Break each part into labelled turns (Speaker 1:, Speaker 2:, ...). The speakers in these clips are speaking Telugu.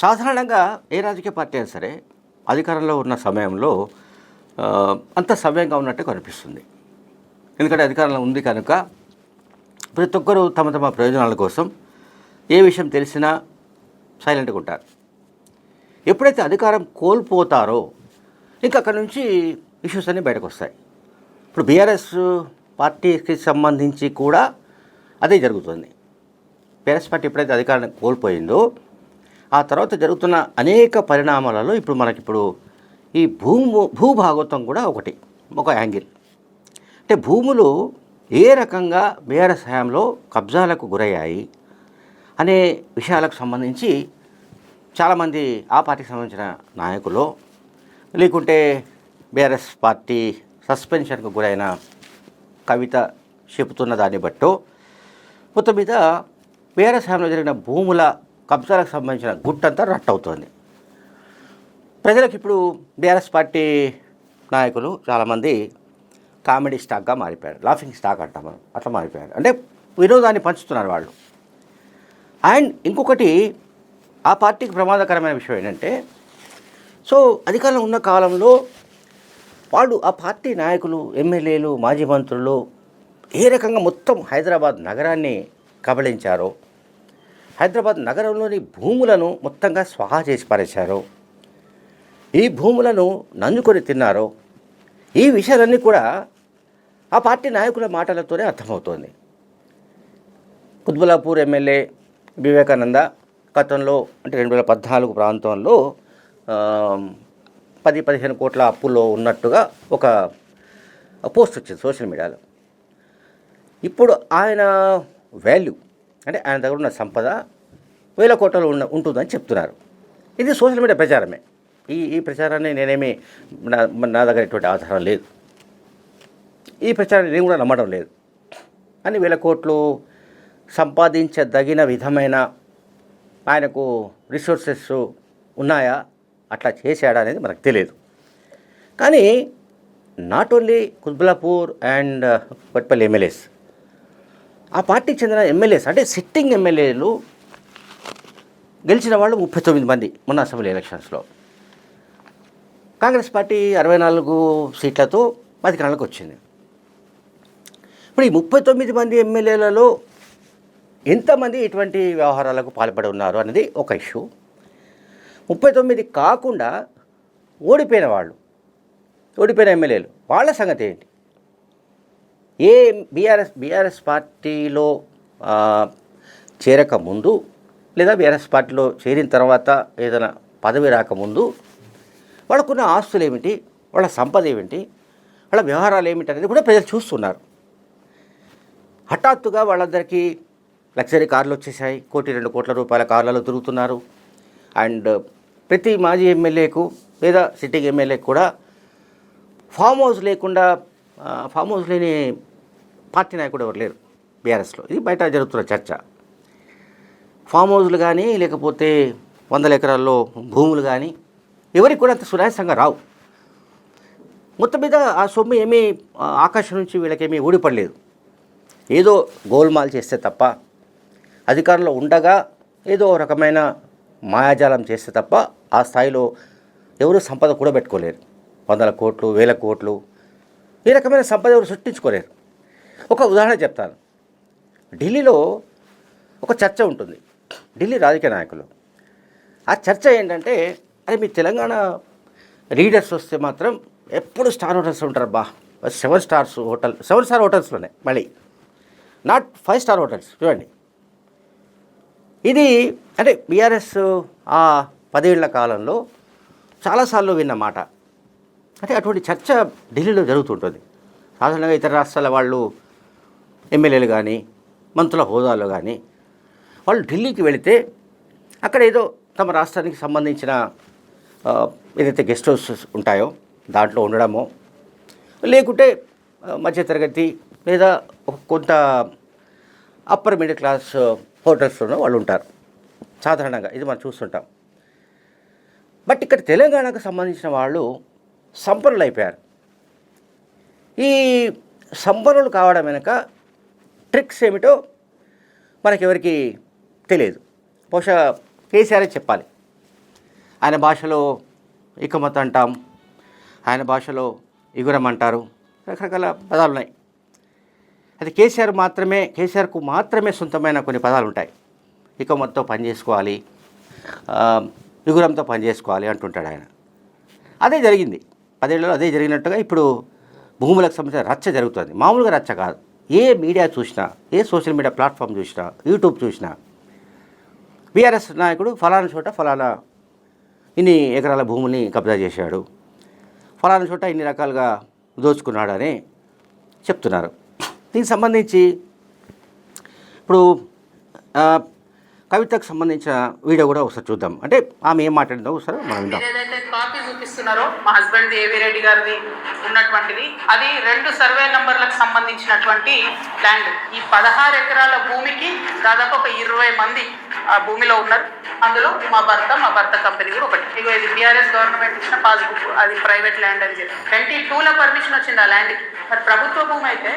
Speaker 1: సాధారణంగా ఏ రాజకీయ పార్టీ అయినా సరే అధికారంలో ఉన్న సమయంలో అంత సవ్యంగా ఉన్నట్టు కనిపిస్తుంది. ఎందుకంటే అధికారంలో ఉంది కనుక ప్రతి ఒక్కరూ తమ తమ ప్రయోజనాల కోసం ఏ విషయం తెలిసినా సైలెంట్గా ఉంటారు. ఎప్పుడైతే అధికారం కోల్పోతారో ఇంకా అక్కడ నుంచి ఇష్యూస్ అన్నీ బయటకు వస్తాయి. ఇప్పుడు బీఆర్ఎస్ పార్టీకి సంబంధించి కూడా అదే జరుగుతుంది. బీఆర్ఎస్ పార్టీ ఎప్పుడైతే అధికారాన్ని కోల్పోయిందో ఆ తర్వాత జరుగుతున్న అనేక పరిణామాలలో ఇప్పుడు మనకిప్పుడు ఈ భూము భూభాగవతం కూడా ఒకటి ఒక యాంగిల్. అంటే భూములు ఏ రకంగా బీఆర్ఎస్ హయాంలో కబ్జాలకు గురయ్యాయి అనే విషయాలకు సంబంధించి చాలామంది ఆ పార్టీకి సంబంధించిన నాయకులు లేకుంటే బీఆర్ఎస్ పార్టీ సస్పెన్షన్కు గురైన కవిత చెబుతున్న దాన్ని బట్టు మొత్తం మీద బీఆర్ఎస్ హయాంలో జరిగిన భూముల కబ్జాలకు సంబంధించిన గుట్టంతా రట్ అవుతుంది. ప్రజలకు ఇప్పుడు బీఆర్ఎస్ పార్టీ నాయకులు చాలామంది కామెడీ స్టాక్గా మారిపోయారు. లాఫింగ్ స్టాక్ అంటాం మనం. అట్లా మారిపోయారు. అంటే వినోదాన్ని పంచుతున్నారు వాళ్ళు. అండ్ ఇంకొకటి ఆ పార్టీకి ప్రమాదకరమైన విషయం ఏంటంటే సో అధికారంలో ఉన్న కాలంలో వాళ్ళు ఆ పార్టీ నాయకులు ఎమ్మెల్యేలు మాజీ మంత్రులు ఏ రకంగా మొత్తం హైదరాబాద్ నగరాన్ని కబళించారో హైదరాబాద్ నగరంలోని భూములను మొత్తంగా స్వాహా చేసి పారేశారు. ఈ భూములను నంజుకొని తిన్నారు ఈ విషయాలన్నీ కూడా ఆ పార్టీ నాయకుల మాటలతోనే అర్థమవుతోంది. కుత్బులాపూర్ ఎమ్మెల్యే వివేకానంద గతంలో అంటే రెండు వేల పద్నాలుగు ప్రాంతంలో పది పదిహేను కోట్ల అప్పుల్లో ఉన్నట్టుగా ఒక పోస్ట్ వచ్చింది సోషల్ మీడియాలో. ఇప్పుడు ఆయన వాల్యూ అంటే ఆయన దగ్గర ఉన్న సంపద వేల కోట్లు ఉన్న ఉంటుందని చెప్తున్నారు. ఇది సోషల్ మీడియా ప్రచారమే. ఈ ఈ ప్రచారాన్ని నేనేమి నా నా దగ్గర ఎటువంటి ఆధారం లేదు. ఈ ప్రచారాన్ని నేను కూడా నమ్మడం లేదు. అని వేల కోట్లు సంపాదించదగిన విధమైన ఆయనకు రిసోర్సెస్ ఉన్నాయా? అట్లా చేశాడా అనేది మనకు తెలియదు. కానీ not only Quthbullapur and Kotpalli MLAs ఆ పార్టీకి చెందిన ఎమ్మెల్యేస్ అంటే సిట్టింగ్ ఎమ్మెల్యేలు గెలిచిన వాళ్ళు ముప్పై తొమ్మిది మంది మొన్న అసెంబ్లీ ఎలక్షన్స్లో. కాంగ్రెస్ పార్టీ అరవై నాలుగు సీట్లతో అధికారంలోకి వచ్చింది. ఇప్పుడు ఈ ముప్పై తొమ్మిది మంది ఎమ్మెల్యేలలో ఎంతమంది ఇటువంటి వ్యవహారాలకు పాల్పడి ఉన్నారు అనేది ఒక ఇష్యూ. ముప్పై తొమ్మిది కాకుండా ఓడిపోయిన వాళ్ళు ఓడిపోయిన ఎమ్మెల్యేలు వాళ్ళ సంగతి ఏంటి? ఏ బీఆర్ఎస్ బీఆర్ఎస్ పార్టీలో చేరకముందు చేరక ముందు లేదా బీఆర్ఎస్ పార్టీలో చేరిన తర్వాత ఏదైనా పదవి రాకముందు వాళ్ళకున్న ఆస్తులు ఏమిటి వాళ్ళ సంపద ఏమిటి వాళ్ళ వ్యవహారాలు ఏమిటి అనేది కూడా ప్రజలు చూస్తున్నారు. హఠాత్తుగా వాళ్ళందరికీ లగ్జరీ కార్లు వచ్చేసాయి కోటి రెండు కోట్ల రూపాయల కార్లలో తిరుగుతున్నారు. అండ్ ప్రతి మాజీ ఎమ్మెల్యేకు లేదా సిట్టింగ్ ఎమ్మెల్యేకు కూడా ఫామ్ హౌస్ లేకుండా ఫామ్ హౌస్ లేని పార్టీ నాయకుడు ఎవరు లేరు బీఆర్ఎస్లో. ఇది బయట జరుగుతున్న చర్చ. ఫామ్ హౌస్లు కానీ లేకపోతే వందల ఎకరాల్లో భూములు కానీ ఎవరికి కూడా అంత సునాయాసంగా రావు. మొత్తం మీద ఆ సొమ్ము ఏమీ ఆకాశం నుంచి వీళ్ళకేమీ ఊడిపడలేదు. ఏదో గోల్మాల్ చేస్తే తప్ప అధికారంలో ఉండగా ఏదో రకమైన మాయాజాలం చేస్తే తప్ప ఆ స్థాయిలో ఎవరు సంపద కూడా పెట్టుకోలేరు వందల కోట్లు వేల కోట్లు ఈ రకమైన సంపద ఎవరు సృష్టించుకోలేరు. ఒక ఉదాహరణ చెప్తాను. ఢిల్లీలో ఒక చర్చ ఉంటుంది. ఢిల్లీ రాజకీయ నాయకులు. ఆ చర్చ ఏంటంటే అరే మీ తెలంగాణ రీడర్స్ వస్తే మాత్రం ఎప్పుడు స్టార్ హోటల్స్ ఉంటారు బా. Seven stars hotel seven star హోటల్స్లోనే మళ్ళీ. నాట్ ఫైవ్ స్టార్ హోటల్స్ చూడండి. ఇది అంటే బీఆర్ఎస్ ఆ పదేళ్ళ కాలంలో చాలాసార్లు విన్న మాట. అంటే అటువంటి చర్చ ఢిల్లీలో జరుగుతుంటుంది. సాధారణంగా ఇతర రాష్ట్రాల వాళ్ళు ఎమ్మెల్యేలు కానీ మంత్రుల హోదాలో కానీ వాళ్ళు ఢిల్లీకి వెళితే అక్కడ ఏదో తమ రాష్ట్రానికి సంబంధించిన ఏదైతే గెస్ట్ హౌస్ ఉంటాయో దాంట్లో ఉండడమో లేకుంటే మధ్యతరగతి లేదా కొంత అప్పర్ మిడిల్ క్లాస్ హోటల్స్లోనో వాళ్ళు ఉంటారు. సాధారణంగా ఇది మనం చూస్తుంటాం. బట్ ఇక్కడ తెలంగాణకు సంబంధించిన వాళ్ళు సంపన్నులు అయిపోయారు. ఈ సంపన్నులు కావడం వెనుక ట్రిక్స్ ఏమిటో మనకెవరికి తెలియదు. బహుశా కేసీఆర్ చెప్పాలి. ఆయన భాషలో ఇకమత్ అంటాం ఆయన భాషలో ఇగురం అంటారు. రకరకాల పదాలు ఉన్నాయి అది కేసీఆర్ మాత్రమే కేసీఆర్కు మాత్రమే సొంతమైన కొన్ని పదాలు ఉంటాయి ఇకమత్తో పని చేసుకోవాలి ఆ, ఇగురంతో పని చేసుకోవాలి అంటుంటాడు ఆయన. అదే జరిగింది. పదేళ్ళలో అదే జరిగినట్టుగా ఇప్పుడు భూములకు సంబంధించిన రచ్చ జరుగుతుంది. మామూలుగా రచ్చ కాదు. ఏ మీడియా చూసినా ఏ సోషల్ మీడియా ప్లాట్ఫామ్ చూసినా యూట్యూబ్ చూసినా బీఆర్ఎస్ నాయకుడు ఫలానా చోట ఫలానా ఇన్ని ఎకరాల భూముల్ని కబ్జా చేశాడు. ఫలానా చోట ఇన్ని రకాలుగా దోచుకున్నాడని చెప్తున్నారు. దీనికి సంబంధించి ఇప్పుడు కవితకు సంబంధించిన వీడియో కూడా ఒకసారి చూద్దాం. అంటే ఆమె ఏం మాట్లాడిందో ఒకసారి మనం విందాం.
Speaker 2: ఏదైతే కాపీ చూపిస్తున్నారో మా హస్బెండ్ ఏవి రెడ్డి గారిది ఉన్నటువంటిది అది రెండు సర్వే నంబర్లకు సంబంధించినటువంటి ల్యాండ్ ఈ పదహారు ఎకరాల భూమికి దాదాపు ఒక ఇరవై మంది ఆ భూమిలో ఉన్నారు. అందులో మా భర్త మా భర్త కంపెనీ కూడా ఒకటి. ఇగో ఇది బీఆర్ఎస్ గవర్నమెంట్ ఇచ్చిన పాస్బుక్. అది ప్రైవేట్ ల్యాండ్ అని చెప్పి. ట్వంటీ టూలో పర్మిషన్ వచ్చింది ఆ ల్యాండ్కి మరి ప్రభుత్వ భూమి అయితే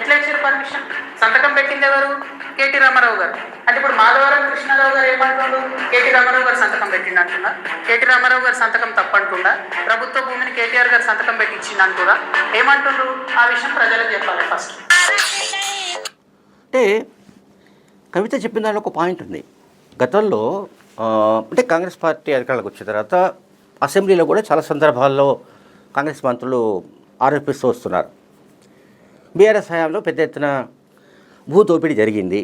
Speaker 2: ఎట్లా ఇచ్చారు పర్మిషన్ సంతకం పెట్టింది ఎవరు? కేటీ రామారావు గారు. అంటే ఇప్పుడు మాధవరం కృష్ణారావు గారు ఏమంటున్నాడు కేటీ రామారావు గారు సంతకం పెట్టిండు అంటున్నారు కేటీ రామారావు గారు సంతకం తప్పంటుండా ప్రభుత్వ భూమిని కేటీఆర్ గారు సంతకం పెట్టించింది అంటురా ఏమంటుండ్రు ఆ విషయం ప్రజలకు చెప్పాలి ఫస్ట్.
Speaker 1: అంటే కవిత చెప్పిన దానిలో ఒక పాయింట్ ఉంది. గతంలో అంటే కాంగ్రెస్ పార్టీ అధికారులకు వచ్చిన తర్వాత అసెంబ్లీలో కూడా చాలా సందర్భాల్లో కాంగ్రెస్ మంత్రులు ఆరోపిస్తూ వస్తున్నారు. బీఆర్ఎస్ హయాంలో పెద్ద ఎత్తున భూ దోపిడీ జరిగింది.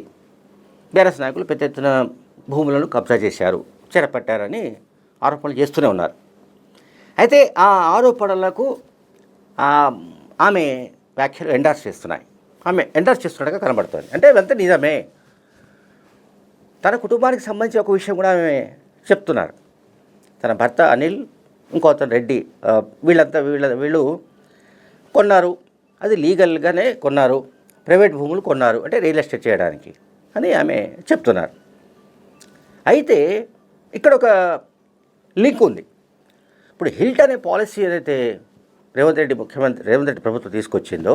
Speaker 1: బీఆర్ఎస్ నాయకులు పెద్ద ఎత్తున భూములను కబ్జా చేశారు చెరపట్టారని ఆరోపణలు చేస్తూనే ఉన్నారు. అయితే ఆ ఆరోపణలకు ఆమె వ్యాఖ్యలు ఎండార్స్ చేస్తున్నాయి. ఆమె ఎండార్స్ చేస్తున్నట్టుగా కనబడుతుంది. అంటే వెంత నిజమే. తన కుటుంబానికి సంబంధించి ఒక విషయం కూడా ఆమె చెప్తున్నారు. తన భర్త అనిల్ ఇంకో అతను రెడ్డి వీళ్ళంతా వీళ్ళ వీళ్ళు కొన్నారు. అది లీగల్గానే కొన్నారు. ప్రైవేట్ భూములు కొన్నారు. అంటే రియల్ ఎస్టేట్ చేయడానికి. అని ఆమె చెప్తున్నారు. అయితే ఇక్కడ ఒక లింక్ ఉంది. ఇప్పుడు హిల్ట్ అనే పాలసీ ఏదైతే రేవంత్ రెడ్డి ముఖ్యమంత్రి రేవంత్ రెడ్డి ప్రభుత్వం తీసుకొచ్చిందో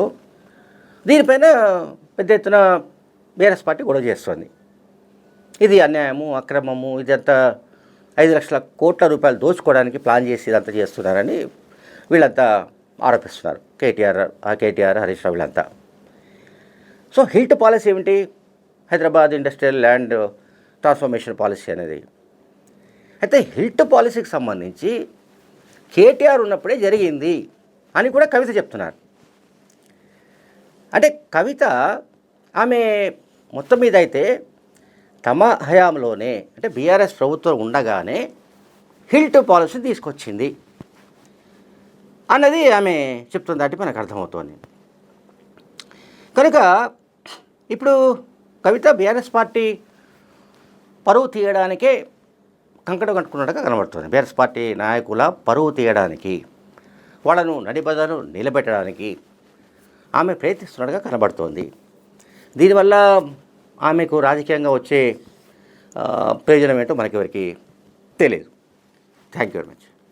Speaker 1: దీనిపైన పెద్ద ఎత్తున బీఆర్ఎస్ పార్టీ గొడవ చేస్తుంది. ఇది అన్యాయము అక్రమము ఇదంతా ఐదు లక్షల కోట్ల రూపాయలు దోచుకోవడానికి ప్లాన్ చేసి ఇదంతా చేస్తున్నారని వీళ్ళంతా ఆరోపిస్తున్నారు. కేటీఆర్ కేటీఆర్ హరీష్ రావు వీళ్ళంతా. సో హిల్ట్ పాలసీ ఏమిటి? Hyderabad industrial land transformation policy అనేది. అయితే హిల్ట్ పాలసీకి సంబంధించి కేటీఆర్ ఉన్నప్పుడే జరిగింది అని కూడా కవిత చెప్తున్నారు. అంటే కవిత ఆమె మొత్తం మీద అయితే తమ హయాంలోనే అంటే బీఆర్ఎస్ ప్రభుత్వం ఉండగానే హిల్ట్ పాలసీ తీసుకొచ్చింది అన్నది ఆమె చెప్తుంది దాటి మనకు అర్థమవుతోంది. కనుక ఇప్పుడు కవిత బీఆర్ఎస్ పార్టీ పరువు తీయడానికే కంకణం కట్టుకున్నట్టుగా కనబడుతుంది. బీఆర్ఎస్ పార్టీ నాయకుల పరువు తీయడానికి వాళ్ళను నడిబదను నిలబెట్టడానికి ఆమె ప్రయత్నిస్తున్నట్టుగా కనబడుతోంది. దీనివల్ల ఆమెకు రాజకీయంగా వచ్చే ప్రయోజనం ఏంటో మనకెవరికి తెలియదు. Thank you very much